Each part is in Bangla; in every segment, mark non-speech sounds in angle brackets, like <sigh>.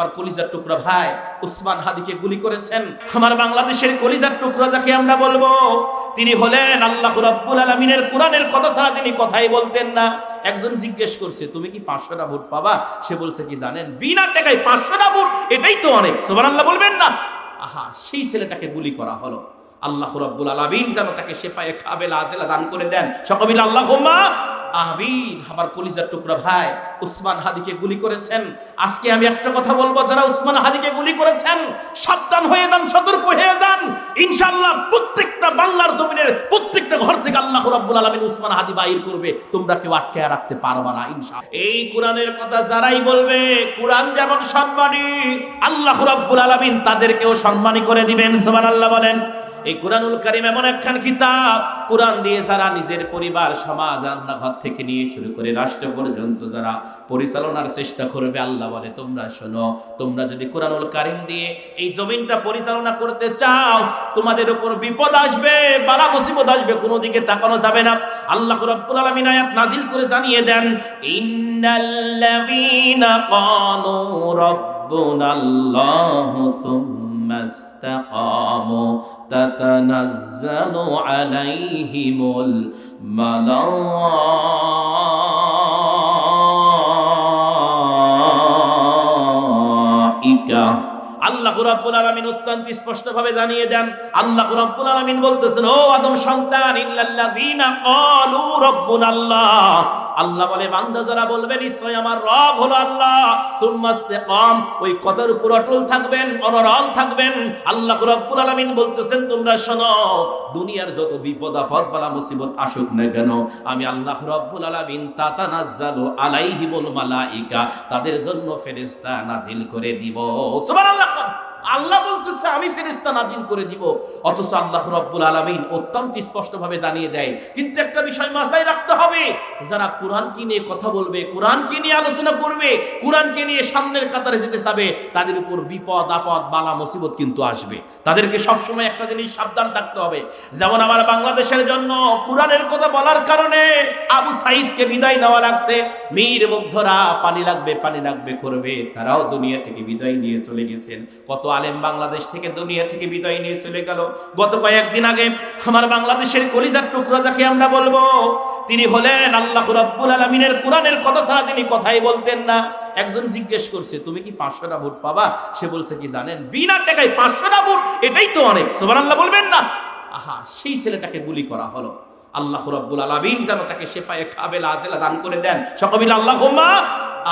আমার কলিজার টুকরা ভাই উসমান হাদিকে গুলি করেছেন। আমার বাংলাদেশের কলিজার টুকরা যাকে আমরা বলব, তিনি হলেন আল্লাহ রাব্বুল আলামিনের কোরআনের কথা ছাড়া তিনি কথাই বলতেন না। একজন জিজ্ঞেস করছে, তুমি কি পাঁচশোটা ভোট পাবা? সে বলছে, কি জানেন, বিনা টাকায় পাঁচশোটা ভোট, এটাই তো অনেক। সুবহানাল্লাহ বলবেন না। আহা, সেই ছেলেটাকে গুলি করা হলো। আল্লাহ রাব্বুল আলামিন যেন তাকে শেফায়ে কাবেল আজেলা দান করে দেন। সকবিল আল্লাহুম্মা আমিন, আমার কলিজার টুকরা ভাই, উসমান হাদিকে গুলি করেছেন। আজকে আমি একটা কথা বলব, যারা উসমান হাদিকে গুলি করেছেন, সাবধান হয়ে যান, সতর্ক হয়ে যান। প্রত্যেকটা বাংলার জমিনের প্রত্যেকটা ঘর থেকে আল্লাহ উসমান হাদি বাইর করবে। তোমরা কেউ আটকে রাখতে পারবা না এই কোরআনের কথা যারাই বলবে, কোরআন যেমন সম্মানী, আল্লাহ রাব্বুল আলামিন তাদেরকেও সম্মানী করে দিবেন, সুবহানাল্লাহ বলেন। এই কোরআনুল কারিম এমন একখান কিতাব, কোরআন দিয়ে যারা নিজের পরিবার, সমাজ, রান্নাঘর থেকে নিয়ে শুরু করে রাষ্ট্র পর্যন্ত যারা পরিচালনার চেষ্টা করবে, আল্লাহ বলে, তোমরা শোনো, তোমরা যদি কোরআনুল কারিম দিয়ে এই জমিনটা পরিচালনা করতে চাও, তোমাদের উপর বিপদ আসবে, বালা মুসিবত আসবে, কোনো দিকে তাকানো যাবে না। আল্লাহ রাব্বুল আলামিন আয়াত নাজিল করে জানিয়ে দেন, ইন্নাল্লাযীনা ক্বালু রাব্বুনাল্লাহু সুম্মা استقاموا تتنزل عليهم الملائكة আল্লাহ রাব্বুল আলামিন অত্যন্ত স্পষ্টভাবে জানিয়ে দেন আল্লাহ রাব্বুল আলামিন বলতেছেন ও আদম সন্তান ইল্লাল্লাযীনা ক্বালু রাব্বুনাল্লাহ আল্লাহ বলে, বান্দা যারা বলবে নিশ্চয় আমার রব হলো আল্লাহ। সুম্মাস্তাকাম ওই কথার উপর অটল থাকবেন, অনরল থাকবেন। আল্লাহ রাব্বুল আলামিন বলতেছেন, তোমরা শোনো, দুনিয়ার যত বিপদ আপদ বালা মুসিবত আসুক না কেন, আমি আল্লাহ রাব্বুল আলামিন তাতানাজ্জালু আলাইহিমুল মালাইকা, তাদের জন্য ফেরেশতা নাজিল করে দিব। সুবহানাল্লাহ আল্লাহ বলতেছে, আমি ফেরেশতা নাজিল করে দিব। অথচ আল্লাহ রাব্বুল আলামিন অত্যন্ত স্পষ্টভাবে জানিয়ে দেয়, কিন্তু একটা বিষয় মাথায় রাখতে হবে। যারা কোরআনকে নিয়ে কথা বলবে কোরআনকে নিয়ে আলোচনা করবে কোরআনকে নিয়ে সামনের কাতারে যেতে চাবে, তাদের উপর বিপদ, আপদ, বালা, মুসিবত কিন্তু আসবে। তাদেরকে সবসময় একটা জিনিস সাবধান থাকতে হবে। যেমন আমার বাংলাদেশের জন্য কোরআনের কথা বলার কারণে আবু সাইদকে বিদায় নেওয়া লাগছে। মীর মুগ্ধরা পানি লাগবে পানি লাগবে করবে। তারাও দুনিয়া থেকে বিদায় নিয়ে চলে গেছেন। কত আলেম বাংলাদেশ থেকে, দুনিয়া থেকে বিদায় নিয়ে চলে গেল। গত কয়েকদিন আগে আমার বাংলাদেশের কলিজার টুকরা যাকে আমরা বলব, তিনি হলেন আল্লাহ রাব্বুল আলামিনের কোরআনের কথা ছাড়া তিনি কথাই বলতেন না। একজন জিজ্ঞেস করছে, তুমি কি পাঁচশোটা ভোট পাবা? সে বলছে, কি জানেন, বিনা টাকায় পাঁচশোটা ভোট এটাই তো অনেক। সুবহানাল্লাহ বলবেন না। আহা, সেই ছেলেটাকে গুলি করা হলো। আল্লাহ রাব্বুল আলামিন যেন তাকে শেফায়ে কাবেল আজেলা দান করে দেন। সকবিল আল্লাহুম্মা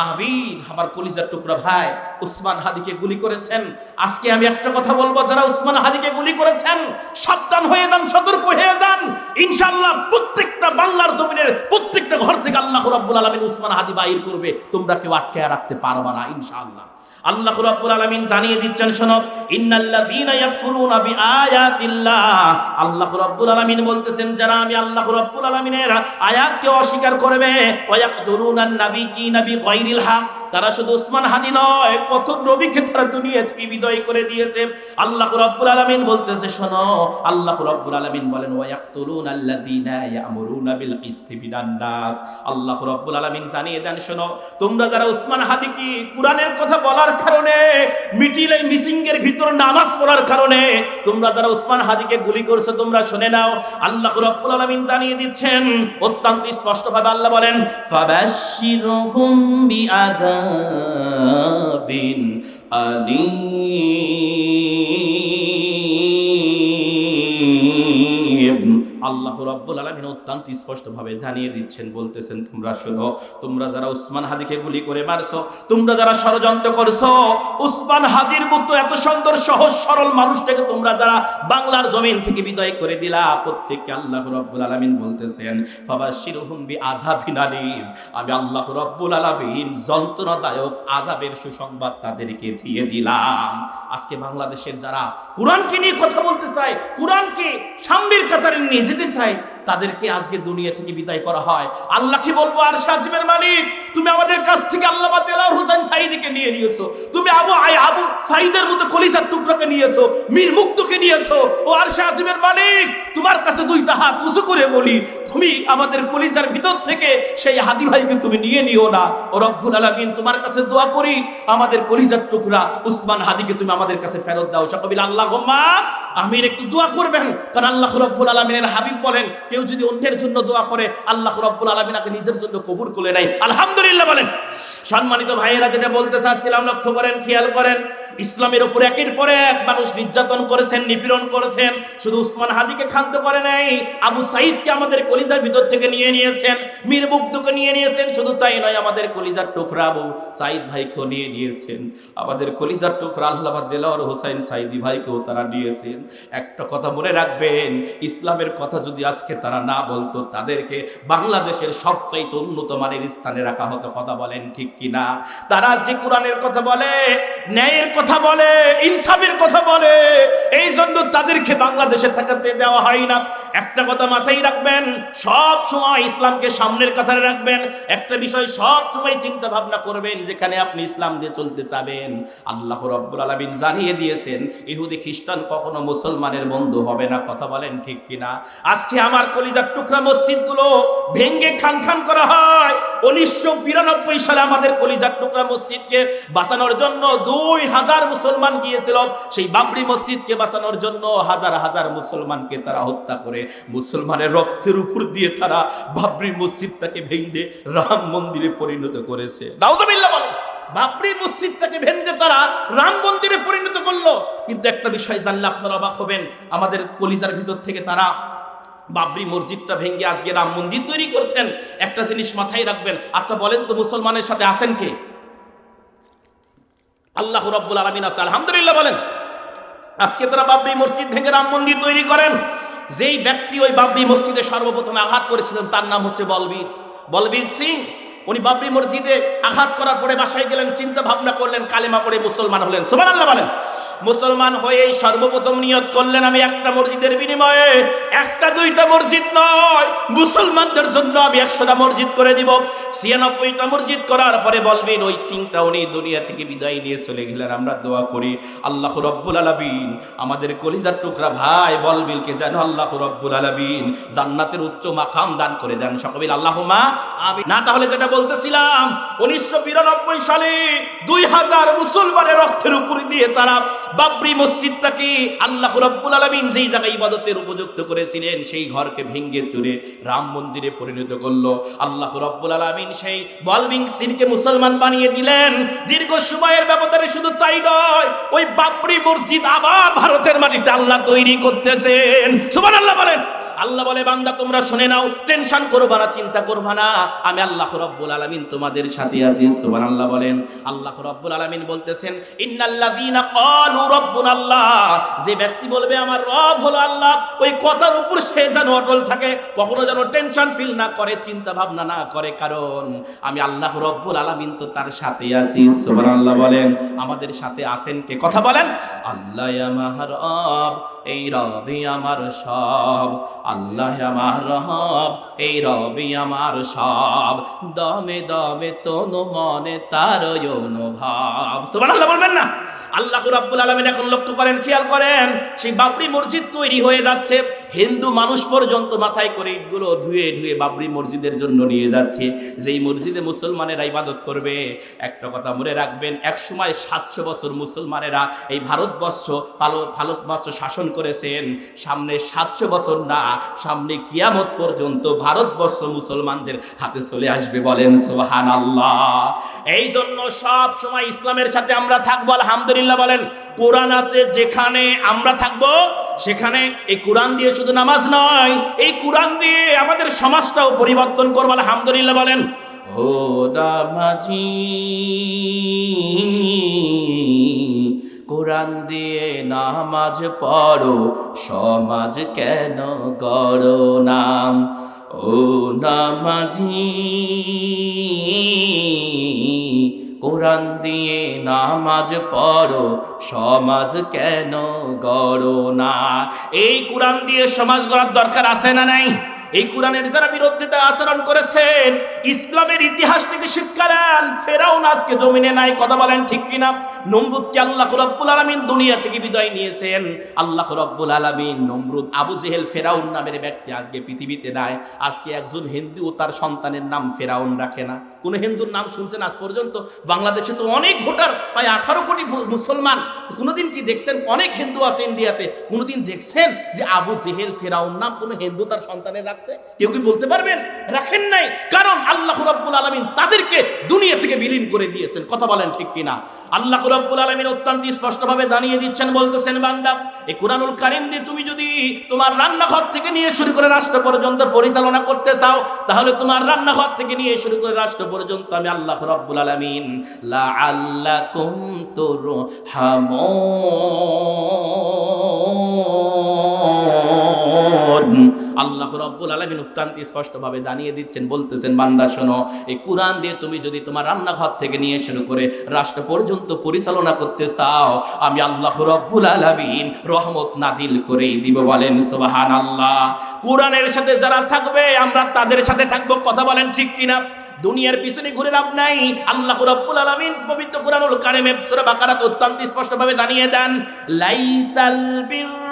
আমিন, আমার কলিজার টুকরা ভাই, উসমান হাদিকে গুলি করেছেন। আজকে আমি একটা কথা বলব, যারা উসমান হাদিকে গুলি করেছেন, সাবধান হয়ে যান, সতর্ক হয়ে যান। ইনশাআল্লাহ প্রত্যেকটা বাংলার জমিনের প্রত্যেকটা ঘর থেকে আল্লাহ রাব্বুল আলামিন উসমান হাদি বাইর করবে। তোমরা কেউ আটকে রাখতে পারবা না, ইনশাআল্লাহ। আল্লাহ রাব্বুল আলামিন জানিয়ে দিচ্ছেন, শোনো, ইন্নাল্লাযীনা ইয়াকফুরুনা বিআয়াতিল্লাহ। আল্লাহ রাব্বুল আলামিন বলতেছেন, যারা আমি আল্লাহ রাব্বুল আলামিনের আয়াতকে অস্বীকার করবে বিগাইরিল তারা শুধু উসমান হাদি নয়, কত নবীকে তারা বিদায় করে দিয়েছে। আল্লাহ রাব্বুল আলামিন বলতেছে, শোনো, আল্লাহ রাব্বুল আলামিন বলেন ওয়ায়াকতুলুন আল্লাযীনা ইয়ামুরুনা বিল কিসতি বিনান নাস আল্লাহ রাব্বুল আলামিন জানিয়ে দেন, শোনো, তোমরা যারা উসমান হাদি কি কোরআনের কথা বলার কারণে, মিটিলে মিসিং এর ভিতর নামাজ পড়ার কারণে, তোমরা যারা উসমান হাদিকে গুলি করছ, তোমরা শুনে নাও। আল্লাহ রাব্বুল আলামিন জানিয়ে দিচ্ছেন, অত্যন্ত স্পষ্টভাবে আল্লাহ বলেন, ফাবাশশিরহুম বিআযাবিন আলীম। আল্লাহ রাব্বুল আলামিন অত্যন্ত স্পষ্টভাবে জানিয়ে দিচ্ছেন, বলতেছেন, তোমরা শোনো, তোমরা যারা উসমান হাদিকে গুলি করে মারছো, তোমরা যারা ষড়যন্ত্র করছ, উসমান হাদির মতো এত সুন্দর, সহজ, সরল মানুষটাকে তোমরা যারা বাংলার জমিন থেকে বিদায় করে দিলা, প্রত্যেককে আল্লাহ রাব্বুল আলামিন বলতেছেন বিআযাবিন আলীম। আমি আল্লাহ রাব্বুল আলামিন যন্ত্রণাদায়ক আযাবের সুসংবাদ তাদেরকে দিয়ে দিলাম। আজকে বাংলাদেশের যারা কোরআনকে নিয়ে কথা বলতে চায়, কোরআনকে সামনের কাতারে নিয়ে যেতে চায় তাদেরকে আজকে দুনিয়া থেকে বিদায় করা হয়। আল্লাহ কি বলব আর সাজিমের মালিক, তুমি আমাদের কাছ থেকে আল্লাহ দেলার হোসেন সাইদিকে নিয়ে নিয়েছো। তুমি আবু আই, আবু সাইদের মতো কলিজার টুকরাকে নিয়েছো, মীর মুক্তকে নিয়েছো। ও আর আজিমের মালিক, তোমার কাছে দুইটা হাত উঁচু করে বলি, তুমি আমাদের কলিজার ভিতর থেকে সেই হাদি ভাইকে তুমি নিয়ে নিও না। ও রব্বুল আলামিন, তোমার কাছে দোয়া করি, আমাদের কলিজার টুকরা উসমান হাদিকে তুমি আমাদের কাছে ফেরত দাও। সকবিল আল্লাহ আমির একটু দোয়া করবেন, কারণ আল্লাহ রব্বুল আলমিনের হাবিব বলেন কেউ যদি অন্যের জন্য দোয়া করে, আল্লাহ রব্বুল আলমিনাকে নিজের জন্য কবুর করে নেয়। আলহামদুলিল্লাহ বলেন। সম্মানিত ভাইয়েরা, যেটা বলতে চাচ্ছিলাম, লক্ষ্য করেন, খেয়াল করেন। ইসলামের উপর একের পরে এক মানুষ নির্যাতন করেছেন, নিপীড়ন করেছেন। শুধু উসমান হাদিকে ক্ষান্ত করে নাই, আবু সাইদকে আমাদের কলিজার ভিতর থেকে নিয়ে নিয়েছেন, মীর মুগ্ধকে নিয়ে নিয়েছেন। শুধু তাই নয়, আমাদের কলিজার টুকরা আবু সাইদ ভাইকেও নিয়ে নিয়েছেন। আমাদের কলিজার টুকরা আল্লাহ দেলাওয়ার হোসাইন সাইদি ভাইকেও তারা নিয়েছেন। একটা কথা মনে রাখবেন, ইসলামের কথা যদি আজকে তারা না বলতো, তাদেরকে বাংলাদেশের সবচাইতে উন্নত মানের স্থানে রাখা হতো, কথা বলেন ঠিক কিনা? তারা আজকে কোরআনের কথা বলে, ন্যায়ের কথা বলে, ইনসাফের কথা বলে এই জন্য তাদেরকে বাংলাদেশে থাকাতে দেওয়া হয় না। একটা কথা মাথায় রাখবেন, সব সময় ইসলামকে সামনের কাতারে রাখবেন। একটা বিষয় সব সময় চিন্তা ভাবনা করবেন, যেখানে আপনি ইসলাম দিয়ে চলতে চাবেন। আল্লাহ রব্বুল আলমিন জানিয়ে দিয়েছেন, ইহুদি খ্রিস্টান কখনো মুসলমানের বন্ধু হবে না। কথা বলেন ঠিক কিনা? আজকে আমার কলিজার টুকরা মসজিদগুলো ভেঙ্গে খান খান করা হয়। উনিশশো বিরানব্বই সালে আমাদের কলিজার টুকরা মসজিদকে বাঁচানোর জন্য দুই হাজার মুসলমান গিয়েছিল, সেই বাবরি মসজিদকে বাঁচানোর জন্য হাজার হাজার মুসলমানকে তারা হত্যা করে। মুসলমানের রক্তের উপর দিয়ে তারা বাবরি মসজিদটাকে ভেঙে রাম মন্দিরে পরিণত করেছে। নাউজুবিল্লাহ বলেন, বাবরি মসজিদটাকে ভেঙে তারা রাম মন্দিরে পরিণত করল। কিন্তু একটা বিষয় জানলে আপনারা অবাক হবেন, আমাদের কলিজার ভিতর থেকে তারা বাবরি মসজিদটা ভেঙে আজকে রাম মন্দির তৈরি করছেন। একটা জিনিস মাথায় রাখবেন আচ্ছা বলেন তো মুসলমানের সাথে আছেন কে? আল্লাহ রব্বুল আলমিন আছে। আলহামদুলিল্লাহ বলেন। আজকে তারা বাবরি মসজিদ ভেঙে রাম মন্দির তৈরি করেন। যেই ব্যক্তি ওই বাবরি মসজিদে সর্বপ্রথমে আঘাত করেছিলেন, তার নাম হচ্ছে বলবীর। বলবীর সিং উনি বাবরি মসজিদে আঘাত করার পরে বাসায় গেলেন, চিন্তা ভাবনা করলেন, কালেমা পড়ে মুসলমান হলেন। সুবান আল্লাহ বলেন, মুসলমান হয়ে সর্বপ্রথম নিয়ত করলেন, আমি একটা মসজিদের বিনিময়ে একটা দুইটা মসজিদ নয়, মুসলমানদের জন্য আমি একশোটা মসজিদ করে দিব। ছিয়ানব্বইটা মসজিদ করার পরে বলবেন, ওই সিংটা উনি দুনিয়া থেকে বিদায় নিয়ে চলে গেলেন, আমরা দোয়া করি, আল্লাহ রব্বুল আলামিন আমাদের কলিজার টুকরা ভাই বলবিলকে যেন আল্লাহ রব্বুল আলামিন জান্নাতের উচ্চ মাকাম দান করে দেন। সকবিল আল্লাহুমা আমি না, তাহলে যেটা বলতেছিলাম, উনিশশো বিরানব্বই সালে দুই হাজার মুসলমানের রক্তের উপর দিয়ে তারা বাবরি মসজিদটাকে আল্লাহ রব্বুল আলমিন যেই জায়গায় ইবাদতের উপযুক্ত করেছিলেন, সেই ঘরকে ভেঙ্গে চুরে রাম মন্দিরে পরিণত করল। আল্লাহ রব্বুল আলমিন সেই বলবিং সিনকে মুসলমান বানিয়ে দিলেন। দীর্ঘ সময়ের ব্যবধানে শুধু তাই নয়, ওই বাবরি মসজিদ আবার ভারতের মাটিতে আল্লাহ তৈরি করতেছেন। সুমান আল্লাহ বলেন। আল্লাহ বলে, বান্দা, তোমরা শুনে নাও, টেনশন করবা না, চিন্তা করবা না। আমি আল্লাহ রব্বুল আলামিন তোমাদের সাথে আছি, সুবহানাল্লাহ বলেন। আল্লাহ রব্বুল আলামিন বলতেছেন, ইন্নাল্লাযীনা ক্বালু রাব্বুনাল্লাহ যে ব্যক্তি বলবে, আমার রব হলো আল্লাহ ওই কথার উপর সে যেন অটল থাকে, কখনো যেন টেনশন ফিল না করে, চিন্তা ভাবনা না করে। কারণ আমি আল্লাহ রব্বুল আলামিন তো তার সাথে আছি, সুবহানাল্লাহ বলেন। আমাদের সাথে আছেন কে? কথা বলেন। আল্লাহ আমার রব এই রবি আমার সব। আল্লাহ আমার রহব এই রবি আমার সব। দমে দমে তনু মনে তার অনুভব। সুবহানাল্লাহ বলবেন না। আল্লাহ রাব্বুল আলামিন এখন লক্ষ্য করেন, খেয়াল করেন, সেই বাবরি মসজিদ তৈরি হয়ে যাচ্ছে। হিন্দু মানুষ পর্যন্ত মাথায় করে ইটগুলো ধুয়ে ধুয়ে বাবরি মসজিদের জন্য নিয়ে যাচ্ছে। যেই মসজিদে মুসলমানেরা ইবাদত করবে, একটা কথা মনে রাখবেন এক সময় সাতশো বছর মুসলমানেরা এই ভারতবর্ষ ভালো ভারতবর্ষ শাসন করেছেন। সামনে সাতশো বছর না, সামনে কিয়ামত পর্যন্ত ভারতবর্ষ মুসলমানদের হাতে চলে আসবে বলেন সোহান আল্লাহ এই জন্য সব সময় ইসলামের সাথে আমরা থাকব, আলহামদুলিল্লাহ বলেন। কোরআন আছে যেখানে আমরা থাকব সেখানে এই কোরআন দিয়ে শুধু নামাজ নয়, এই কোরআন দিয়ে আমাদের সমাজটাও পরিবর্তন করব, আলহামদুলিল্লাহ বলেন। ও রামাজি কোরআন দিয়ে নামাজ পড়ো, সমাজ কেন গড়ো নাম? ও নামাজি কোরআন দিয়ে নামাজ পড়ো, সমাজ কেন গড়ো না? এই কোরআন দিয়ে সমাজ গড়ার দরকার আছে না নাই? এই কোরআনের যারা বিরোধিতা আচরণ করেছেন, ইসলামের ইতিহাস থেকে শিক্ষা নেন। ফেরাউন আজকে জমিনে নাই, কথা বলেন ঠিক কিনা? নমরুদকে আল্লাহ রব্বুল আলমিন দুনিয়া থেকে বিদায় নিয়েছেন? আল্লাহ রব্বুল আলমিন নমরুদ আবু জেহেল ফেরাউন নামের ব্যক্তি আজকে পৃথিবীতে নাই। আজকে একজন হিন্দু ও তার সন্তানের নাম ফেরাউন রাখে না। কোন হিন্দুর নাম শুনছেন আজ পর্যন্ত? বাংলাদেশে তো অনেক ভোটার, প্রায় আঠারো কোটি মুসলমান। কোনোদিন কি দেখছেন অনেক হিন্দু আছে ইন্ডিয়াতে? কোনোদিন দেখছেন যে আবু জেহেল ফেরাউন নাম কোনো হিন্দু তার সন্তানের রাখছে কেউ কি বলতে পারবেন? রাখেন নাই। কারণ আল্লাহ রব্বুল আলমিন তাদেরকে দুনিয়া থেকে বিলীন করে দিয়েছেন। কথা বলেন ঠিক কিনা? আল্লাহ রব্বুল আলমিন অত্যন্ত স্পষ্টভাবে জানিয়ে দিচ্ছেন, বলতেছেন, বান্দা, এই কোরআনুল কারিম দিয়ে তুমি যদি তোমার রান্নাঘর থেকে নিয়ে শুরু করে রাষ্ট্র পর্যন্ত পরিচালনা করতে চাও, তাহলে তোমার রান্নাঘর থেকে নিয়ে শুরু করে রাষ্ট্র পর্যন্ত আমি আল্লাহ রব্বুল আলমিন লা আল্লাহ কুমতুর আল্লাহ রব্বুল আলমিন স্পষ্টভাবে জানিয়ে দিচ্ছেন, বলতেছেন, বান্দা, শোনো, এই কোরআন দিয়ে তুমি যদি তোমার রান্নাঘর থেকে নিয়ে শুরু করে রাষ্ট্র পর্যন্ত পরিচালনা করতে চাও, আমি আল্লাহ রব্বুল আলমিন রহমত নাজিল করেই দিব, বলেন সোবাহান আল্লাহ কোরআনের সাথে যারা থাকবে, আমরা তাদের সাথে থাকব, কথা বলেন ঠিক কিনা? দুনিয়ার পিছনে ঘুরে লাভ নাই। আল্লাহ রাব্বুল আলামিন পবিত্র কোরআনুল কারিমে সূরা বাকারাতে অত্যন্ত স্পষ্টভাবে জানিয়ে দেন, লাইসাল বিররা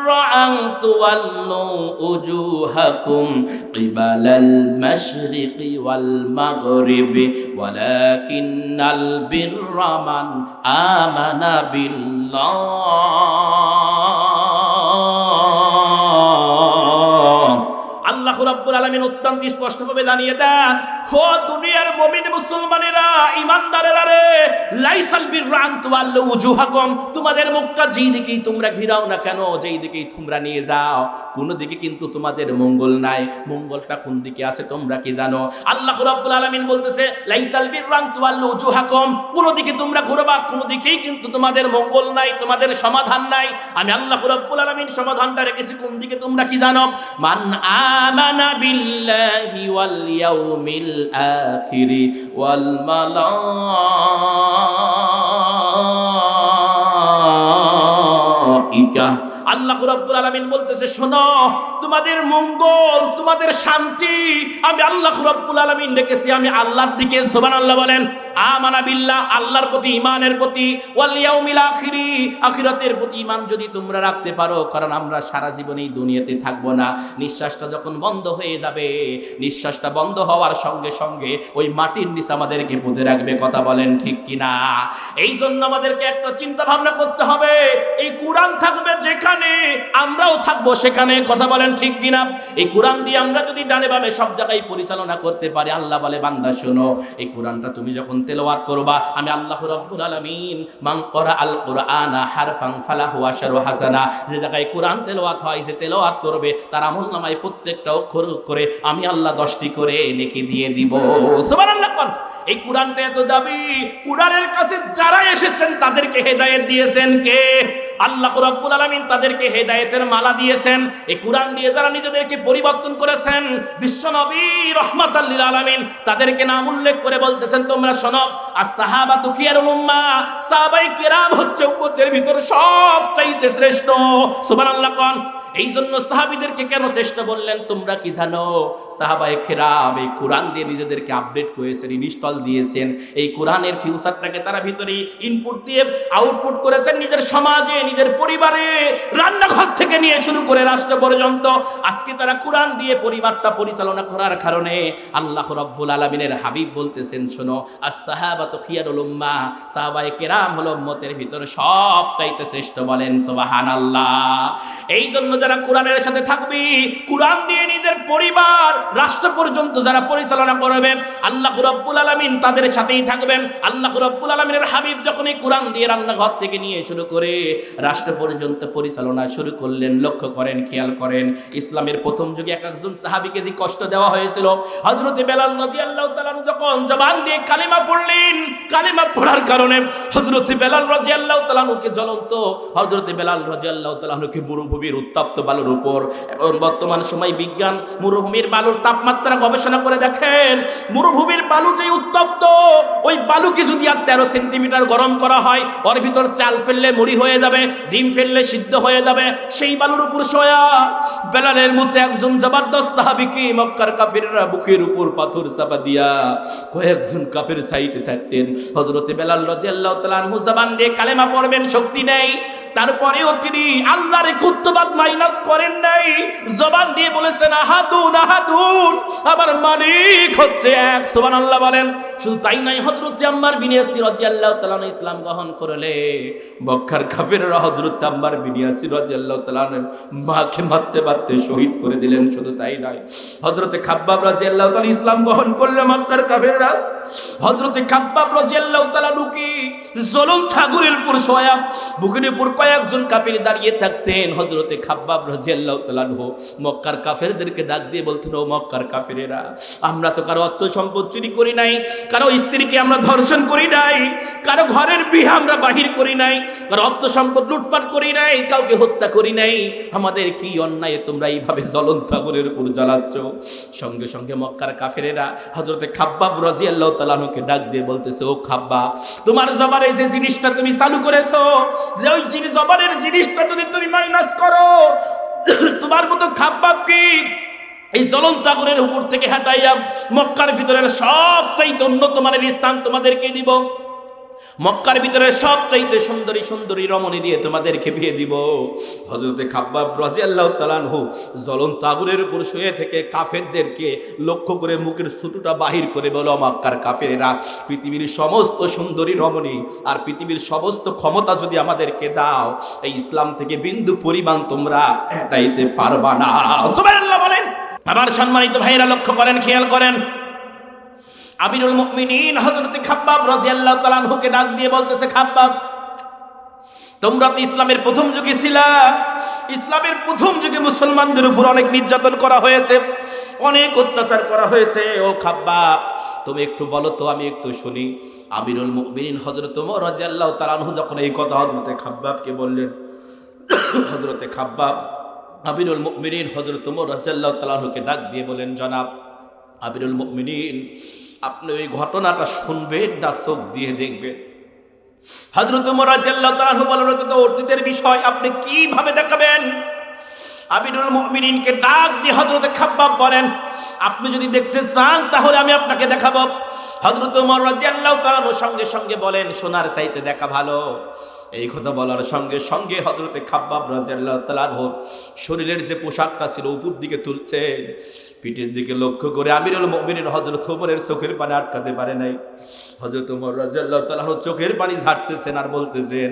তুওয়াল্লু উজুহাকুম কিবালাল মাশরিকি ওয়াল মাগরিবি, ওয়ালাকিন্নাল বিররা মান আমানা বিল্লাহ। আল্লাহ রাব্বুল আলামিন অত্যন্ত স্পষ্টভাবে জানিয়ে দেন? হো দুনিয়ার মুমিন মুসলমানেরা ইমানদারেরা রে, লাইসাল বিররান তুয়াল্লু উজুহাকুম, তোমাদের মুখটা যেই দিকেই তোমরা ঘিরাও না কেন, যেই দিকেই তোমরা নিয়ে যাও, কোন দিকে কিন্তু তোমাদের মঙ্গল নাই। মঙ্গলটা কোন দিকে আছে তোমরা কি জানো? আল্লাহ রাব্বুল আলামিন বলতেছে, লাইসাল বিররান তুয়াল্লু উজুহাকুম, কোন দিকে তোমরা ঘুরবা, কোন দিকেই কিন্তু তোমাদের মঙ্গল নাই, তোমাদের সমাধান নাই। আমি আল্লাহ রাব্বুল আলামিন সমাধানটা রেখেছি, কোন দিকে তোমরা কি জানো? মান আমানা বিল্লাহি ওয়াল ইয়াউমিল আখিরি والملائكة আল্লাহ রাব্বুল আলামিন বলতেছে, শোনো, তোমাদের মঙ্গল, তোমাদের শান্তি আমি আল্লাহ রাব্বুল আলামিন ডেকেছি, আমি আল্লাহর দিকে সুবহানাল্লাহ বলেন। আমানা বিল্লাহ, আল্লাহর প্রতি ইমানের প্রতি, ওয়াল ইয়াউমিল আখিরি, আখিরাতের প্রতি ইমান যদি তোমরা রাখতে পারো, কারণ আমরা সারা জীবন এই দুনিয়াতে থাকব না। নিঃশ্বাসটা যখন বন্ধ হয়ে যাবে, নিঃশ্বাসটা বন্ধ হওয়ার সঙ্গে সঙ্গে ওই মাটির নিচে আমাদেরকে পুঁতে রাখবে, কথা বলেন ঠিক কিনা? এই জন্য আমাদেরকে একটা চিন্তা ভাবনা করতে হবে, এই কোরআন থাকবে যেখানে, আমরাও থাকব সেখানে, কথা বলেন ঠিক কিনা? এই কোরআন দিয়ে আমরা যদি ডানে বামে সব জায়গায় পরিচালনা করতে পারি, আল্লাহ বলে, বান্দা শোনো, এই কোরআনটা তুমি যখন তেলাওয়াত করবা। আমি আল্লাহ রাব্বুল আলামিন মান করা আল কোরআনা হারফান ফালাহু আশারু হাসানা। যে জায়গায় কোরআন তেলাওয়াত হয়, যে তেলাওয়াত করবে, তার আমল নামায় প্রত্যেকটা অক্ষর করে আমি আল্লাহ দশটি করে লিখে দিয়ে দিব। সুবহানাল্লাহ এই কোরআনটা এত দাবি কোরআনের কাছে যারা এসেছেন, তাদেরকে হেদায়েত দিয়েছেন কে? আল্লাহ রাব্বুল আলামিন তাদেরকে হেদায়েতের মালা দিয়েছেন। এই কোরআন দিয়ে যারা নিজেদেরকে পরিবর্তন করেছেন, বিশ্ব নবী রহমাতাল লিল আলামিন তাদেরকে নাম উল্লেখ করে বলতেছেন, তোমরা শোনো আর সাহাবা তুখিয়ারুল উম্মাহ সাহাবাই কেরাম হচ্ছে উম্মতের ভিতর সব চাইতে শ্রেষ্ঠ। সুবহানাল্লাহ, কোন। এই জন্য সাহাবিদেরকে কেন শ্রেষ্ঠ বললেন, তোমরা কি জানো সাহাবাই খেরাম এই কোরআন দিয়ে নিজেদেরকে আপডেট করেছেন, ইনস্টল দিয়েছেন। এই কোরআনের ফিউচারটাকে তারা ভিতরে ইনপুট দিয়ে আউটপুট করেছেন নিজের সমাজে, নিজের পরিবারে, রান্নাঘর থেকে নিয়ে শুরু করে রাষ্ট্র পর্যন্ত। আজকে তারা কোরআন দিয়ে পরিবারটা পরিচালনা করার কারণে আল্লাহ রব্বুল আলমিনের হাবিব বলতেছেন, শোনো আর সাহাবাত খিয়ারুল উম্মা সাহাবাই কেরাম হলো উম্মতের ভিতর সব চাইতে শ্রেষ্ঠ বলেন সোবাহান আল্লাহ এই জন্য যারা কোরআনের সাথে থাকবি, কোরআন দিয়ে নিজের পরিবার, রাষ্ট্র পর্যন্ত যারা পরিচালনা করবে, আল্লাহ রব্বুল আলমিন তাদের সাথেই থাকবেন। আল্লাহ রব্বুল আলমিনের হাবিব যখন এই কোরআন দিয়ে রান্নাঘর থেকে নিয়ে শুরু করে রাষ্ট্র পর্যন্ত পরিচালনা শুরু করলেন, লক্ষ্য করেন, খেয়াল করেন। ইসলামের প্রথম যুগে এক একজন সাহাবিকে যে কষ্ট দেওয়া হয়েছিল হজরতে বেলাল নদী আল্লাহ তালানু যখন জবান দিয়ে কালিমা পড়লেন, কালিমা পড়ার কারণে হজরতে বেলাল রাজি আল্লাহ তালানুকে জ্বলন্ত হজরতে বেলাল রাজি আল্লাহ তালানুকে মরুভূমির উত্তপ্ত বালুর উপর এবং বর্তমান সময় বিজ্ঞান মরুভূমির বালুর তাপমাত্রা গবেষণা করে দেখেন, মরুভূমির বালু যে উত্তপ্ত, ওই বালুকে যদি আর তেরো সেন্টিমিটার গরম করা হয়, ওর ভিতর চাল ফেললে মুড়ি হয়ে যাবে, ডিম ফেললে সিদ্ধ হয়ে যাবে, সেই বালুর উপর সোয়া বেলালের মধ্যে একজন জবরদস্ত সাহাবিকে মক্কার কাফিররা বুকের উপর পাথর চাপা দিয়া কয়েকজন কাফের সাইডে থাকতেন। হজরতে বেলাল রাদিয়াল্লাহু তাআলা আনহু জবান দিয়ে কালেমা পড়বেন, শক্তি নেই। তারপরেও তিনি আল্লাহর কুত্তবাদ মাইনাস করেন নাই, জবান দিয়ে বলেছেন, আহাদুন আহাদুন। আমার মালিক হচ্ছে এক, সুবহানাল্লাহ বলেন। শুধু তাই নাই আম্মার বিন ইয়াসির রাদিয়াল্লাহু তাআলা আনহু ইসলাম গ্রহণ করলে, মক্কার কাফিররা আম্মার বিন ইয়াসির রাদিয়াল্লাহু তাআলা আনহুর মাকে মারতে মারতে শহীদ করে দিলেন, শুধু তাই নয়। হযরতে খাব্বাব রাদিয়াল্লাহু তাআলা ইসলাম গ্রহণ করলে মক্কার কাফিররা, হযরতে খাব্বাব রাদিয়াল্লাহু তাআলা নুকি জলল ঠাকুরের উপর শোয়া বুকের উপর কয়েকজন কাফির দাঁড়িয়ে থাকতেন, হযরতে খাব্বাব তাআলা আনহু মক্কার কাফেরদেরকে ডাক দিয়ে বলতেন, ও মক্কার কাফেরেরা, আমরা তো কারও অর্থ সম্পদ চুরি করি নাই, কারও স্ত্রীকে আমরা ধর্ষণ করি নাই, কারও ঘরের বিয়ে আমরা বাহির করি নাই, কারও অর্থ সম্পদ লুটপাট করি নাই, কাউকে হত্যা করি নাই। আমাদের কি অন্যায় তোমরা এইভাবে জ্বলন্ত আগুনের উপর জ্বালাচ্ছ? সঙ্গে সঙ্গে মক্কার কাফেরেরা হজরতে খাব্বাব রাজিয়াল্লাহ তালানুকে ডাক দিয়ে বলতেছে, ও খাব্বা তোমার জবারে যে জিনিসটা তুমি চালু করেছ, যে ওই জবানের জিনিসটা যদি তুমি মাইনাস করো <coughs> তোমার মতো খাপ কি? এই জ্বলন্ত আগুনের উপর থেকে হাঁটাইয়া মক্কার ভিতরের সবটাই উন্নত মানের স্থান তোমাদেরকে দিব। মক্কার ভিতরে সবচাইতে সুন্দরী সুন্দরী রমণী দিয়ে তোমাদেরকে বিয়ে দিব। হজরতে খাব্বাব রাজি আল্লাহ তালানহু জ্বলন্ত আগুনের উপর শুয়ে থেকে কাফেরদেরকে লক্ষ্য করে মুখের ছুটুটা বাহির করে বলো, মক্কার কাফেরেরা, পৃথিবীর সমস্ত সুন্দরী রমণী আর পৃথিবীর সমস্ত ক্ষমতা যদি আমাদেরকে দাও, এই ইসলাম থেকে বিন্দু পরিমাণ তোমরা এটাইতে পারবা না। বলেন। আমার সম্মানিত ভাইরা লক্ষ্য করেন, খেয়াল করেন। আমিরুল মুমিনিন হযরতে খাব্বাব তাআলা আনহুকে ডাক দিয়ে বলতেছে, খাব্বাব, তোমরা তো ইসলামের প্রথম যুগে ছিলা। ইসলামের প্রথম যুগে মুসলমানদের উপর অনেক নির্যাতন করা হয়েছে, অনেক অত্যাচার করা হয়েছে। ও খাব্বাব, তুমি একটু বলো তো, আমি একটু শুনি। আমিরুল মুমিনিন হযরত ওমর রাদিয়াল্লাহু তাআলা আনহু যখন এই কথা হযরতে খাব্বাবকে বললেন, হযরতে খাব্বাব, আমিরুল মুমিনিন হযরত ওমর রাদিয়াল্লাহু তাআলা আনহুকে ডাক দিয়ে বলেন, জনাব, আমিরুল মুমিনিন আপনি ওই ঘটনাটা শুনবেন না চোখ দিয়ে দেখবেন হজরত মোরাজ্লাহ তালাহু বলেন "ওটা তো অতীতের বিষয় আপনি কীভাবে দেখাবেন? আবিরুল মুমিনিনকে ডাক দিয়ে হজরত খাব্বাব বলেন, আপনি যদি দেখতে চান তাহলে আমি আপনাকে দেখাবো। হজরত উমর সঙ্গে সঙ্গে বলেন, সোনার চাইতে দেখা ভালো। এই কথা বলার সঙ্গে সঙ্গে হজরতে খাব্বাব রাজিয়াল্লাহ তালানহর শরীরের যে পোশাকটা ছিল উপর দিকে তুলছেন। পিঠের দিকে লক্ষ্য করে আমিরুল মুমিনিন হজরত ওমরের চোখের পানি আটকাতে পারে নাই। হজরত ওমর রাজিয়াল্লাহ তালাহ চোখের পানি ঝাড়তেছেন আর বলতেছেন,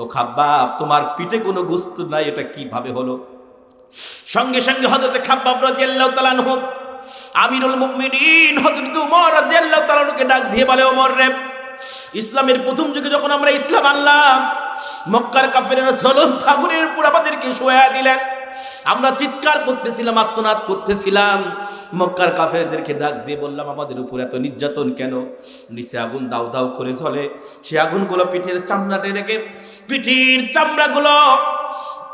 ও খাব্বাব, তোমার পিঠে কোনো গুস্ত নাই, এটা কীভাবে হলো? সঙ্গে সঙ্গে হজরতে খাব্বাব রাজিয়াল্লাহ তালানহ আমিরুল মুমিনিন হজরত উমর রাজিয়াল্লাহ তালানুকে ডাক দিয়ে বলে, ওমর রে, ইসলামের প্রথম যুগে যখন আমরা ইসলাম আনলাম, মক্কার কাফেরের ঝলন ঠাকুরের উপর আমাদেরকে শোয়া দিলেন। আমরা চিৎকার করতেছিলাম, আত্মনাদ করতেছিলাম। মক্কার কাফেরদেরকে ডাক দিয়ে বললাম, আমাদের উপর এত নির্যাতন কেন? নিচে আগুন দাউ দাউ করে চলে সে আগুনগুলো পিঠের চামড়াতে রেখে, পিঠির চামড়াগুলো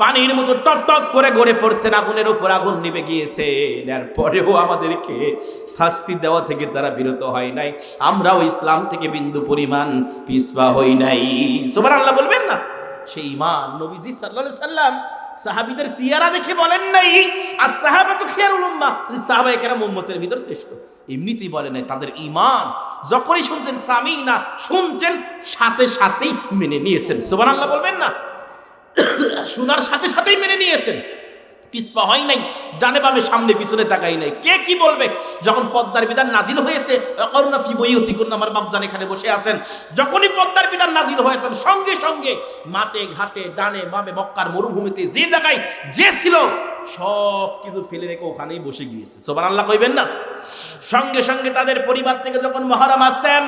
পানির মতো টক টক করে গড়ে পড়ছেন আগুনের উপর আগুন নিভে গিয়েছে। এর পরেও আমাদেরকে শাস্তি দেওয়া থেকে তারা বিরত হয় নাই। আমরাও ইসলাম থেকে বিন্দু পরিমাণ পিসপা হই নাই। সুবার আল্লাহ বলবেন না? সেই ইমান নবীজি সাল্লাল্লাহু সাল্লাম সাহাবীদের সিয়ারা দেখে বলেন নাই, আর সাহাবা তো খেয়ার উলুম্মা সাহাবা একেরা মোহাম্মতের ভিতর শ্রেষ্ঠ। এমনিতেই বলে নাই, তাদের ইমান যখনই শুনছেন স্বামী না শুনছেন, সাথে সাথেই মেনে নিয়েছেন। সোবান আল্লাহ বলবেন না? <coughs> শোনার সাথে সাথেই মেনে নিয়েছেন। পিসপা হয় নাই, ডানে বামে সামনে পিছনে তাকাই নাই। কে কি বলবে? যখন পদ্মার বিধান নাজিল হয়েছে করুণা ফি বই অতি করুন আমার বাবজান এখানে বসে আছেন। যখনই পদ্মার বিধান নাজিল হয়েছেন, সঙ্গে সঙ্গে মাঠে, ঘাটে, ডানে, বামে, মক্কার মরুভূমিতে যে জায়গায় যে ছিল সব কিছু ফেলে রেখে ওখানেই বসে গিয়েছে। সোবান আল্লাহ কইবেন না? সঙ্গে সঙ্গে তাদের পরিবার থেকে যখন মহারাম আসছেন,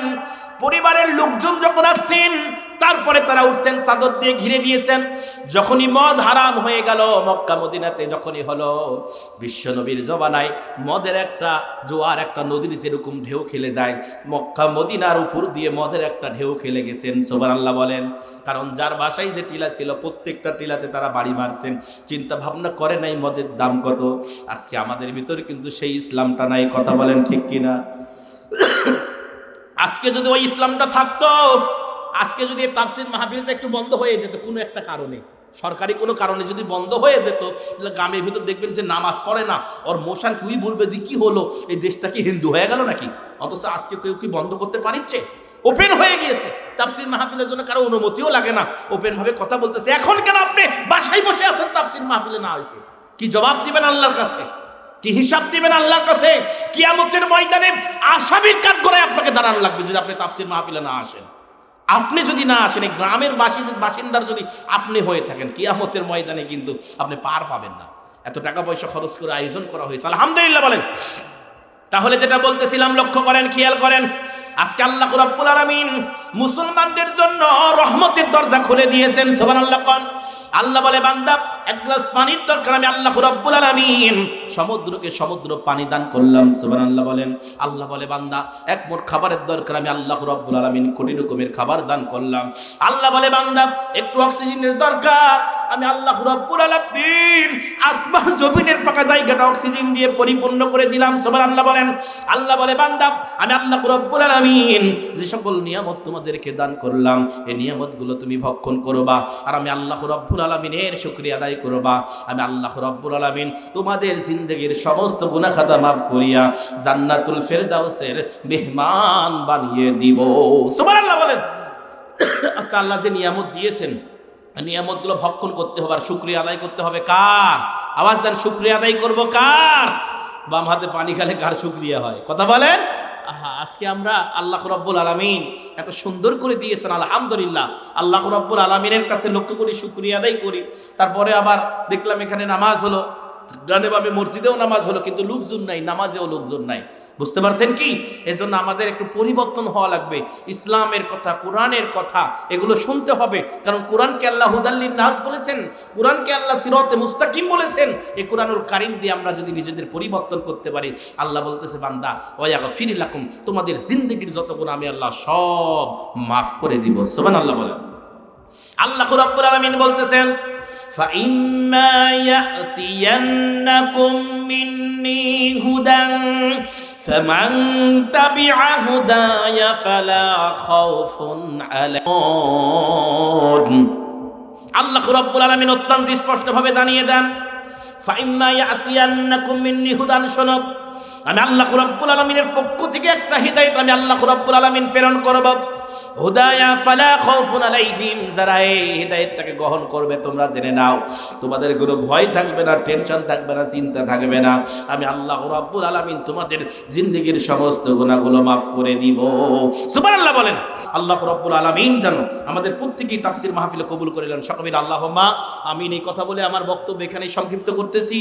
পরিবারের লোকজন যখন আসছেন, তারপরে তারা উঠছেন, চাদর দিয়ে ঘিরে দিয়েছেন। যখনই মদ হারাম হয়ে গেল, মক্কা মদিনাতে যখনই হলো, বিশ্বনবীর জবানায় মদের একটা জোয়ার, একটা নদীর যেরকম ঢেউ খেলে যায়, মক্কা মদিনার উপর দিয়ে মদের একটা ঢেউ খেলে গেছেন সোবান আল্লাহ বলেন। কারণ যার বাসায় যে টিলা ছিল, প্রত্যেকটা টিলাতে তারা বাড়ি মারছেন চিন্তা ভাবনা করে নাই মদের দাম কত? আজকে আমাদের ভিতরে কিন্তু সেই ইসলামটা নাই, কথা বলেন ঠিক কিনা? আজকে যদি ওই ইসলামটা থাকতো, আজকে যদি তাফসির মাহফিলটা একটু বন্ধ হয়ে যেত, কোনো একটা কারণে, সরকারি কোনো কারণে যদি বন্ধ হয়ে যেত, তাহলে গ্রামের ভিতর দেখবেন যে নামাজ পড়ে না, ওর মোশান কুই বলবে যে কি হলো, এই দেশটা কি হিন্দু হয়ে গেল নাকি? অথচ আজকে কেউ কি বন্ধ করতে পারিচ্ছে? ওপেন হয়ে গিয়েছে। তাফসির মাহফিলের জন্য কারও অনুমতিও লাগে না। ওপেন ভাবে কথা বলতেছে। এখন কেন আপনি বাসায় বসে আছেন তাফসির মাহফিলে না এসে? কি জবাব দিবেন আল্লাহর কাছে? কি হিসাব দিবেন আল্লাহর কাছে? কিয়ামতের ময়দানে আসামির কাঠ করে আপনাকে দাঁড়ানো লাগবে যদি আপনি তাফসির মাহফিলে না আসেন। আপনি যদি না আসেন, এই গ্রামের বাসি বাসিন্দার যদি আপনি হয়ে থাকেন, কিয়ামতের ময়দানে কিন্তু আপনি পার পাবেন না। এত টাকা পয়সা খরচ করে আয়োজন করা হয়েছে। আলহামদুলিল্লাহ বলেন। তাহলে যেটা বলতেছিলাম, লক্ষ্য করেন, খেয়াল করেন। আজকে আল্লাহ রাব্বুল আলামিন মুসলমানদের জন্য রহমতের দরজা খুলে দিয়েছেন। সুবহানাল্লাহ আল্লাহ বলে, বান্দা এক গ্লাস পানির দরকার, আমি আল্লাহ রাব্বুল আলামিন সমুদ্রকে সমুদ্র পানি দান করলাম। সুবহানাল্লাহ বলেন, আল্লাহ বলে, বান্দা, এক মোট খাবারের দরকার, আমি আল্লাহ রাব্বুল আলামিন কোটি রকমের খাবার দান করলাম। আল্লাহ বলে, বান্দা, একটু অক্সিজেনের দরকার আমি আল্লাহ রাব্বুল আলামিন আসমান জমিনের ফাঁকা জায়গাটা অক্সিজেন দিয়ে পরিপূর্ণ করে দিলাম, সুবহানাল্লাহ বলেন। আল্লাহ বলে, বান্দা, আমি আল্লাহ রাব্বুল আলামিন যে সকল নিয়ামত তোমাদেরকে দান করলাম, এই নিয়ামতগুলো তুমি ভক্ষণ করবা আর আমি আল্লাহ রাব্বুল আলামিনের শুকরিয়া আদায় করবা। আমি আল্লাহ রাব্বুল আলামিন তোমাদের জিন্দেগির সমস্ত গুনাহ খাতা মাফ করিয়া জান্নাতুল ফেরদাউসের মেহমান বানিয়ে দিব। সুবহানাল্লাহ বলেন। আচ্ছা আল্লাহ যে নিয়ামত দিয়েছেন নিয়ামতগুলো ভক্ষণ করতে হবে আর শুক্রিয়া আদায় করতে হবে কার? আওয়াজ দেন, শুক্রিয়া আদায় করব কার? বাম হাতে পানি খালে কার শুক্রিয়া হয়? কথা বলেন? আহা, আজকে আমরা আল্লাহ রব্বুল আলমিন এত সুন্দর করে দিয়েছেন, আলহামদুলিল্লাহ। আল্লাহ রব্বুল আলমিনের কাছে লক্ষ্য করি শুক্রিয়া আদায় করি। তারপরে আবার দেখলাম এখানে নামাজ হলো। ডানে বামে মসজিদেও নামাজ হলো, কিন্তু লোকজন নাই, নামাজেও লোকজন নাই। বুঝতে পারছেন কি? এজন্য আমাদের একটু পরিবর্তন হওয়া লাগবে। ইসলামের কথা, কোরআনের কথা, এগুলো শুনতে হবে। কারণ কোরআনকে আল্লাহ হুদাল্লিন নাজ বলেছেন, কোরআনকে আল্লাহ সিরতে মুস্তাকিম বলেছেন। এই কোরআনুল কারিম দিয়ে আমরা যদি নিজেদের পরিবর্তন করতে পারি, আল্লাহ বলতেছে, বান্দা ওয়াগা ফিরিলাকুম তোমাদের জিন্দগির যত গুণ আমি আল্লাহ সব মাফ করে দিব। সোমান আল্লাহ বলেন। আল্লাহ রাব্বুল আলামিন বলতেছেন فإما يأتينكم مني هدى فمن تبع هداي فلا خوف عليهم আল্লাহ রাব্বুল আলামিন অত্যন্ত স্পষ্টভাবে জানিয়ে দেন ফাইম্মা ইয়াতিয়ান্নাকুম মিন্নি হুদান শোনো আমি আল্লাহ রাব্বুল আলামিনের পক্ষ থেকে একটা হিদায়াত আমি আল্লাহ রাব্বুল আলামিন প্রেরণ করব হুদায়া ফালা খাউফুন আলাইহিম, যারা এই হিদায়াতটাকে গ্রহণ করবে, তোমরা জেনে নাও। তোমাদের কোনো ভয় থাকবে না, টেনশন থাকবে না, চিন্তা থাকবে না। আমি আল্লাহ রাব্বুল আলামিন তোমাদের জিন্দগির সমস্ত গুনাহগুলো মাফ করে দিব। সুবহানাল্লাহ বলেন, আল্লাহ রাব্বুল আলামিন জানো, আমাদের প্রত্যেকই তাফসীর মাহফিলে কবুল করিলেন। সকবির আল্লাহুম্মা আমিন, এই কথা বলে আমার বক্তব্য এখানেই সংক্ষিপ্ত করতেছি।